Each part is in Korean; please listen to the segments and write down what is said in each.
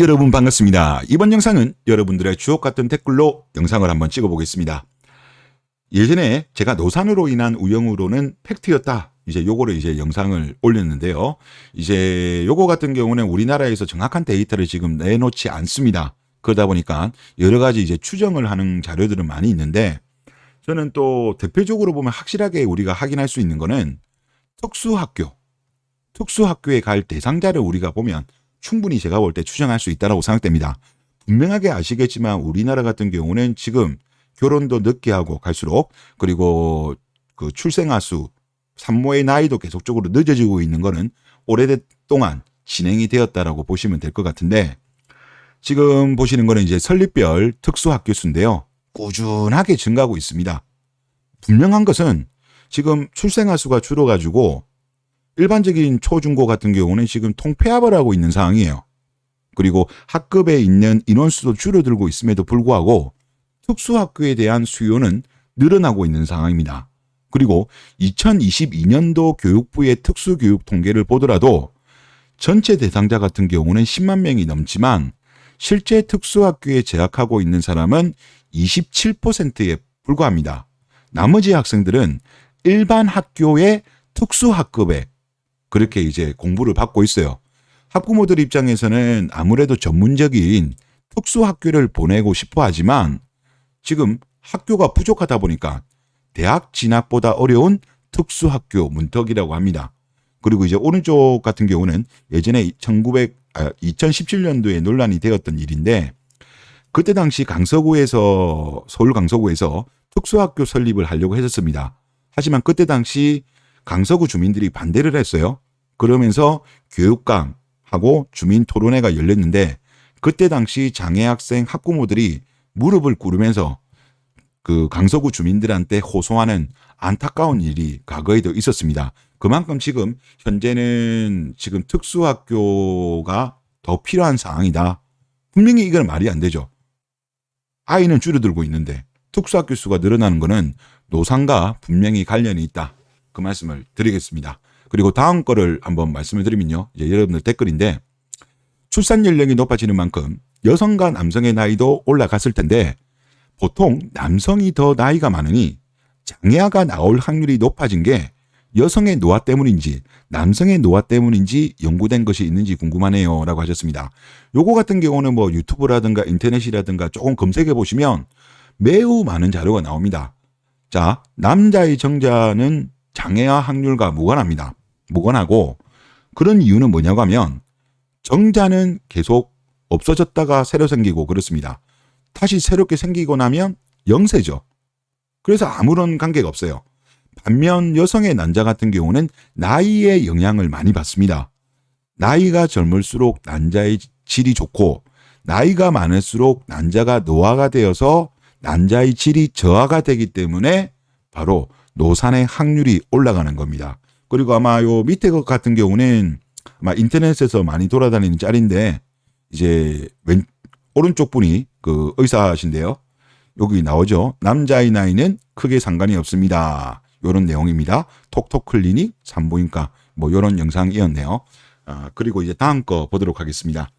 여러분 반갑습니다. 이번 영상은 여러분들의 주옥 같은 댓글로 영상을 한번 찍어보겠습니다. 예전에 제가 노산으로 인한 우영우로는 팩트였다. 이제 요거를 이제 영상을 올렸는데요. 이제 요거 같은 경우는 우리나라에서 정확한 데이터를 지금 내놓지 않습니다. 그러다 보니까 여러 가지 이제 추정을 하는 자료들은 많이 있는데 저는 또 대표적으로 보면 확실하게 우리가 확인할 수 있는 거는 특수학교, 특수학교에 갈 대상자를 우리가 보면 충분히 제가 볼 때 추정할 수 있다고 생각됩니다. 분명하게 아시겠지만 우리나라 같은 경우는 지금 결혼도 늦게 하고 갈수록 그리고 그 출생아 수, 산모의 나이도 계속적으로 늦어지고 있는 거는 오래동안 진행이 되었다라고 보시면 될 것 같은데 지금 보시는 거는 이제 설립별 특수학교 수인데요. 꾸준하게 증가하고 있습니다. 분명한 것은 지금 출생아 수가 줄어가지고 일반적인 초중고 같은 경우는 지금 통폐합을 하고 있는 상황이에요. 그리고 학급에 있는 인원수도 줄어들고 있음에도 불구하고 특수학교에 대한 수요는 늘어나고 있는 상황입니다. 그리고 2022년도 교육부의 특수교육 통계를 보더라도 전체 대상자 같은 경우는 10만 명이 넘지만 실제 특수학교에 재학하고 있는 사람은 27%에 불과합니다. 나머지 학생들은 일반 학교의 특수학급에 그렇게 이제 공부를 받고 있어요. 학부모들 입장에서는 아무래도 전문적인 특수학교를 보내고 싶어 하지만 지금 학교가 부족하다 보니까 대학 진학보다 어려운 특수학교 문턱이라고 합니다. 그리고 이제 오른쪽 같은 경우는 예전에 1900, 아, 2017년도에 논란이 되었던 일인데 그때 당시 강서구에서 서울 강서구에서 특수학교 설립을 하려고 했었습니다. 하지만 그때 당시 강서구 주민들이 반대를 했어요. 그러면서 교육감하고 주민 토론회가 열렸는데 그때 당시 장애 학생 학부모들이 무릎을 꿇으면서 그 강서구 주민들한테 호소하는 안타까운 일이 과거에도 있었습니다. 그만큼 지금 현재는 지금 특수학교가 더 필요한 상황이다. 분명히 이건 말이 안 되죠. 아이는 줄어들고 있는데 특수학교 수가 늘어나는 것은 노상과 분명히 관련이 있다. 그 말씀을 드리겠습니다. 그리고 다음 거를 한번 말씀을 드리면요. 이제 여러분들 댓글인데 출산 연령이 높아지는 만큼 여성과 남성의 나이도 올라갔을 텐데 보통 남성이 더 나이가 많으니 장애아가 나올 확률이 높아진 게 여성의 노화 때문인지 남성의 노화 때문인지 연구된 것이 있는지 궁금하네요. 라고 하셨습니다. 요거 같은 경우는 뭐 유튜브라든가 인터넷이라든가 조금 검색해 보시면 매우 많은 자료가 나옵니다. 자, 남자의 정자는 장애아 확률과 무관합니다. 무관하고 그런 이유는 뭐냐고 하면 정자는 계속 없어졌다가 새로 생기고 그렇습니다. 다시 새롭게 생기고 나면 영세죠. 그래서 아무런 관계가 없어요. 반면 여성의 난자 같은 경우는 나이의 영향을 많이 받습니다. 나이가 젊을수록 난자의 질이 좋고 나이가 많을수록 난자가 노화가 되어서 난자의 질이 저하가 되기 때문에 바로 노산의 확률이 올라가는 겁니다. 그리고 아마 요 밑에 것 같은 경우는 아마 인터넷에서 많이 돌아다니는 짤인데 이제 왼 오른쪽 분이 그 의사신데요. 여기 나오죠. 남자의 나이는 크게 상관이 없습니다. 요런 내용입니다. 톡톡 클리닉 산부인과 뭐 요런 영상이었네요. 아, 그리고 이제 다음 거 보도록 하겠습니다.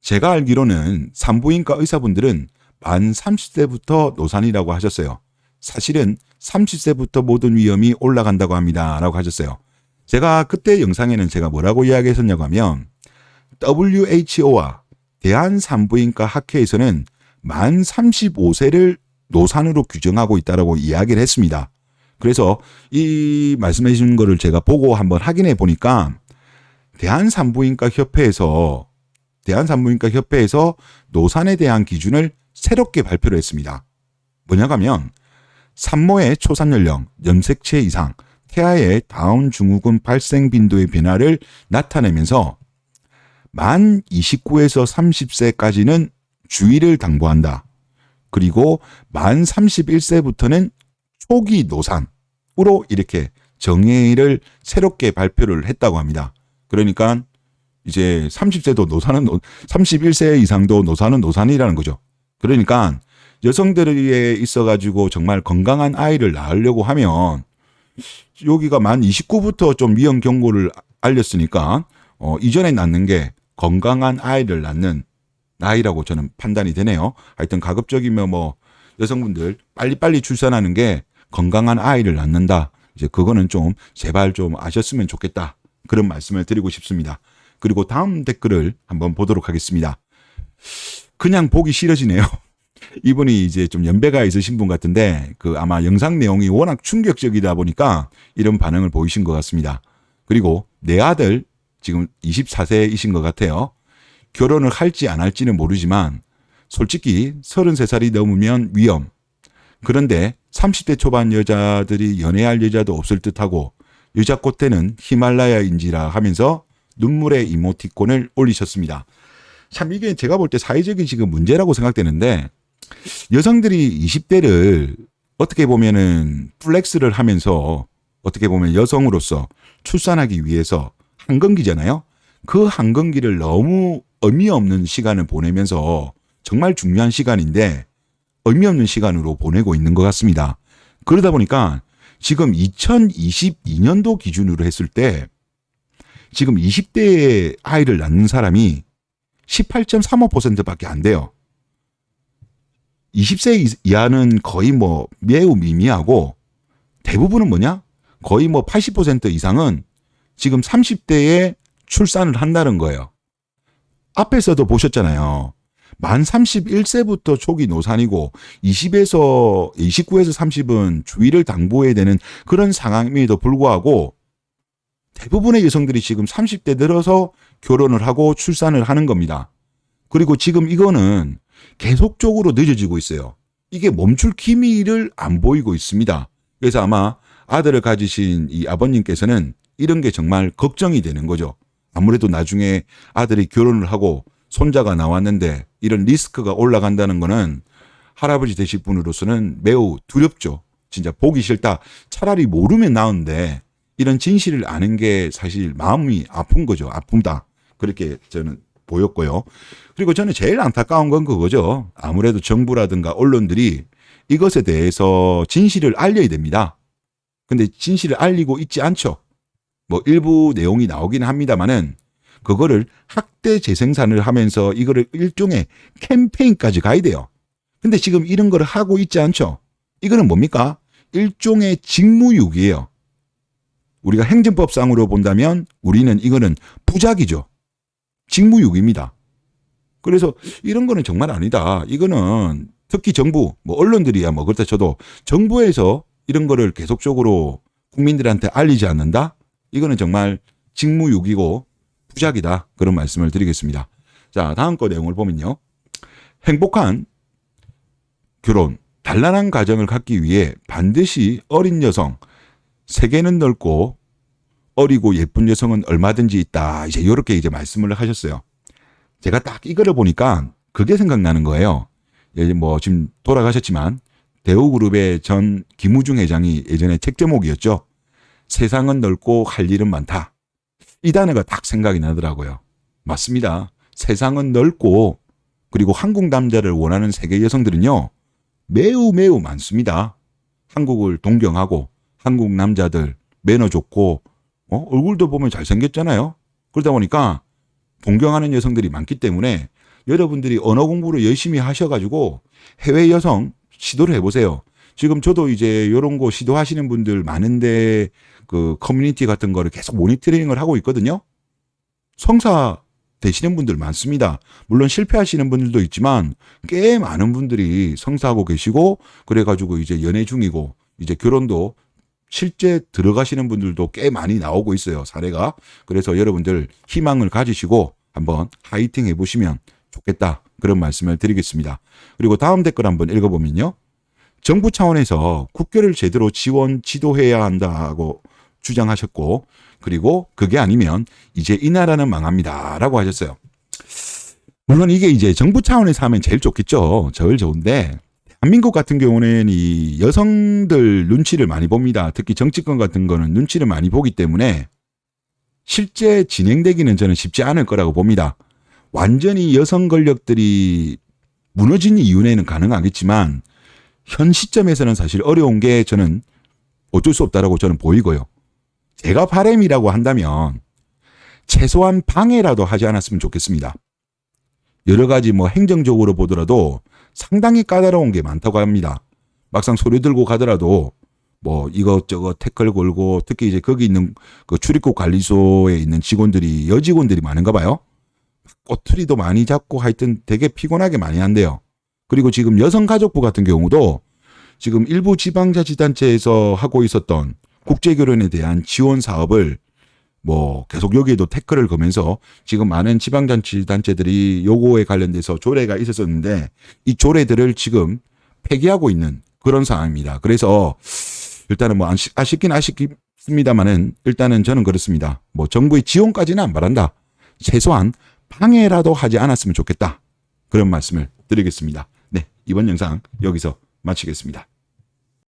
제가 알기로는 산부인과 의사분들은 만 30세부터 노산이라고 하셨어요. 사실은 30세부터 모든 위험이 올라간다고 합니다. 라고 하셨어요. 제가 그때 영상에는 제가 뭐라고 이야기했었냐고 하면 WHO와 대한산부인과 학회에서는 만 35세를 노산으로 규정하고 있다라고 이야기를 했습니다. 그래서 이 말씀해 주신 거를 제가 보고 한번 확인해 보니까 대한산부인과 협회에서 대한산부인과 협회에서 노산에 대한 기준을 새롭게 발표를 했습니다. 뭐냐고 하면 산모의 초산 연령, 염색체 이상, 태아의 다운 증후군 발생 빈도의 변화를 나타내면서 만 29에서 30세까지는 주의를 당부한다. 그리고 만 31세부터는 초기 노산으로 이렇게 정의를 새롭게 발표를 했다고 합니다. 그러니까 이제 30세도 노산은 31세 이상도 노산은 노산이라는 거죠. 그러니까 여성들에 있어 가지고 정말 건강한 아이를 낳으려고 하면 여기가 만 29부터 좀 위험 경고를 알렸으니까 어 이전에 낳는 게 건강한 아이를 낳는 나이라고 저는 판단이 되네요. 하여튼 가급적이면 뭐 여성분들 빨리빨리 출산하는 게 건강한 아이를 낳는다. 이제 그거는 좀 제발 좀 아셨으면 좋겠다. 그런 말씀을 드리고 싶습니다. 그리고 다음 댓글을 한번 보도록 하겠습니다. 그냥 보기 싫어지네요. 이분이 이제 좀 연배가 있으신 분 같은데 그 아마 영상 내용이 워낙 충격적이다 보니까 이런 반응을 보이신 것 같습니다. 그리고 내 아들 지금 24세이신 것 같아요. 결혼을 할지 안 할지는 모르지만 솔직히 33살이 넘으면 위험. 그런데 30대 초반 여자들이 연애할 여자도 없을 듯하고 여자 꽃대는 히말라야인지라 하면서 눈물의 이모티콘을 올리셨습니다. 참 이게 제가 볼 때 사회적인 지금 문제라고 생각되는데 여성들이 20대를 어떻게 보면은 플렉스를 하면서 어떻게 보면 여성으로서 출산하기 위해서 한건기잖아요. 그 한건기를 너무 의미 없는 시간을 보내면서 정말 중요한 시간인데 의미 없는 시간으로 보내고 있는 것 같습니다. 그러다 보니까 지금 2022년도 기준으로 했을 때 지금 20대에 아이를 낳는 사람이 18.35%밖에 안 돼요. 20세 이하는 거의 뭐 매우 미미하고 대부분은 뭐냐? 거의 뭐 80% 이상은 지금 30대에 출산을 한다는 거예요. 앞에서도 보셨잖아요. 만 31세부터 초기 노산이고 20에서 29에서 30은 주의를 당부해야 되는 그런 상황임에도 불구하고 대부분의 여성들이 지금 30대 들어서 결혼을 하고 출산을 하는 겁니다. 그리고 지금 이거는 계속적으로 늦어지고 있어요. 이게 멈출 기미를 안 보이고 있습니다. 그래서 아마 아들을 가지신 이 아버님께서는 이런 게 정말 걱정이 되는 거죠. 아무래도 나중에 아들이 결혼을 하고 손자가 나왔는데 이런 리스크가 올라간다는 거는 할아버지 되실 분으로서는 매우 두렵죠. 진짜 보기 싫다. 차라리 모르면 나은데 이런 진실을 아는 게 사실 마음이 아픈 거죠. 아픔다. 그렇게 저는 보였고요. 그리고 저는 제일 안타까운 건 그거죠. 아무래도 정부라든가 언론들이 이것에 대해서 진실을 알려야 됩니다. 근데 진실을 알리고 있지 않죠. 뭐 일부 내용이 나오긴 합니다만은 그거를 학대 재생산을 하면서 이거를 일종의 캠페인까지 가야 돼요. 근데 지금 이런 거를 하고 있지 않죠. 이거는 뭡니까? 일종의 직무유기예요. 우리가 행정법상으로 본다면 우리는 이거는 부작이죠. 직무유기입니다. 그래서 이런 거는 정말 아니다. 이거는 특히 정부, 뭐 언론들이야 뭐 그렇다 쳐도 정부에서 이런 거를 계속적으로 국민들한테 알리지 않는다? 이거는 정말 직무유기고 부작이다. 그런 말씀을 드리겠습니다. 자, 다음 거 내용을 보면요. 행복한 결혼, 단란한 가정을 갖기 위해 반드시 어린 여성, 세계는 넓고 어리고 예쁜 여성은 얼마든지 있다. 이제 이렇게 이제 말씀을 하셨어요. 제가 딱 이거를 보니까 그게 생각나는 거예요. 예, 뭐 지금 돌아가셨지만 대우그룹의 전 김우중 회장이 예전에 책 제목이었죠. 세상은 넓고 할 일은 많다. 이 단어가 딱 생각이 나더라고요. 맞습니다. 세상은 넓고 그리고 한국 남자를 원하는 세계 여성들은요. 매우 매우 많습니다. 한국을 동경하고 한국 남자들 매너 좋고 어? 얼굴도 보면 잘생겼잖아요. 그러다 보니까 동경하는 여성들이 많기 때문에 여러분들이 언어 공부를 열심히 하셔가지고 해외 여성 시도를 해보세요. 지금 저도 이제 이런 거 시도하시는 분들 많은데 그 커뮤니티 같은 거를 계속 모니터링을 하고 있거든요. 성사 되시는 분들 많습니다. 물론 실패하시는 분들도 있지만 꽤 많은 분들이 성사하고 계시고 그래가지고 이제 연애 중이고 이제 결혼도 실제 들어가시는 분들도 꽤 많이 나오고 있어요. 사례가. 그래서 여러분들 희망을 가지시고 한번 하이팅 해보시면 좋겠다. 그런 말씀을 드리겠습니다. 그리고 다음 댓글 한번 읽어보면요. 정부 차원에서 국교를 제대로 지원, 지도해야 한다고 주장하셨고, 그리고 그게 아니면 이제 이 나라는 망합니다. 라고 하셨어요. 물론 이게 이제 정부 차원에서 하면 제일 좋겠죠. 제일 좋은데, 대 한민국 같은 경우는 이 여성들 눈치를 많이 봅니다. 특히 정치권 같은 거는 눈치를 많이 보기 때문에 실제 진행되기는 저는 쉽지 않을 거라고 봅니다. 완전히 여성 권력들이 무너진 이윤에는 가능하겠지만 현 시점에서는 사실 어려운 게 저는 어쩔 수 없다라고 저는 보이고요. 제가 바램이라고 한다면 최소한 방해라도 하지 않았으면 좋겠습니다. 여러 가지 뭐 행정적으로 보더라도 상당히 까다로운 게 많다고 합니다. 막상 소리 들고 가더라도 뭐 이것저것 태클 걸고 특히 이제 거기 있는 그 출입국 관리소에 있는 직원들이 여직원들이 많은가 봐요. 꼬투리도 많이 잡고 하여튼 되게 피곤하게 많이 한대요. 그리고 지금 여성가족부 같은 경우도 지금 일부 지방자치단체에서 하고 있었던 국제결혼에 대한 지원 사업을 뭐 계속 여기에도 태클을 거면서 지금 많은 지방자치단체들이 요거에 관련돼서 조례가 있었었는데 이 조례들을 지금 폐기하고 있는 그런 상황입니다. 그래서 일단은 뭐 아쉽긴 아쉽습니다만은 일단은 저는 그렇습니다. 뭐 정부의 지원까지는 안 바란다. 최소한 방해라도 하지 않았으면 좋겠다. 그런 말씀을 드리겠습니다. 네, 이번 영상 여기서 마치겠습니다.